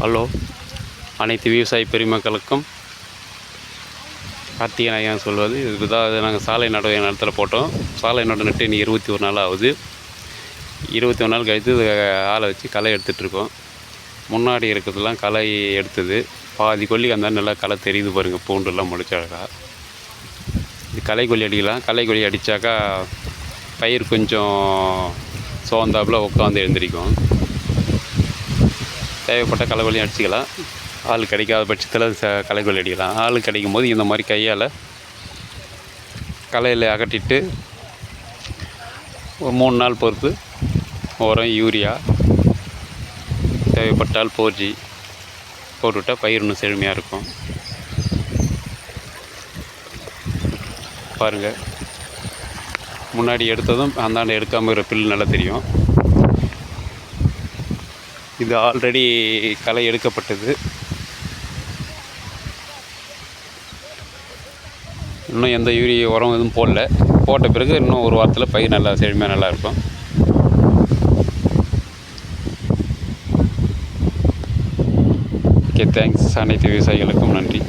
Hello. அனைத்து விவசாய பெருமக்களுக்கும் கார்த்திகை நாயகன் சொல்வது. இதுதான் நாங்கள் சாலை நடுவே நிலத்துல போட்டோம். சாலை நடு நட்டு இன்னைக்கு இருபத்தி ஒரு நாள் ஆகுது. இருபத்தி ஒரு நாள் கழித்து ஆளை வச்சு களை எடுத்துகிட்ருக்கோம் முன்னாடி இருக்கிறதுலாம் களை எடுத்தது. பாதி கொல்லி அந்த நல்லா களை தெரியுது பாருங்கள் பூண்டுலாம் முடிச்சாக்கா இது களை கொல்லி அடிக்கலாம். களை கொல்லி அடித்தாக்கா பயிர் கொஞ்சம் சோர்ந்தாப்புல உட்காந்து எழுந்திரிக்கும். தேவைப்பட்ட களைக்கொல்லி அடிச்சுக்கலாம். ஆள் கிடைக்காத பட்சத்தில் ச களைக்கொல்லி அடிக்கலாம். ஆள் கிடைக்கும் போது இந்த மாதிரி கையால் களையில் அகட்டிட்டு ஒரு மூணு நாள் பொறுத்து உரம் யூரியா தேவைப்பட்டால் போர்ஜி போட்டுவிட்டால் பயிர் இன்னும் செழுமையாக இருக்கும். பாருங்கள் முன்னாடி எடுத்ததும் அந்தாண்ட எடுக்காமல் இருக்கிற பில் நல்லா தெரியும். இது ஆல்ரெடி களை எடுக்கப்பட்டது. இன்னும் எந்த யூரிய உரம் எதுவும் போடல. போட்ட பிறகு இன்னும் ஒரு வாரத்தில் பயிர் நல்லா செழுமையாக நல்லா இருக்கும். ஓகே தேங்க்ஸ் அனைத்து விவசாயிகளுக்கும் நன்றி.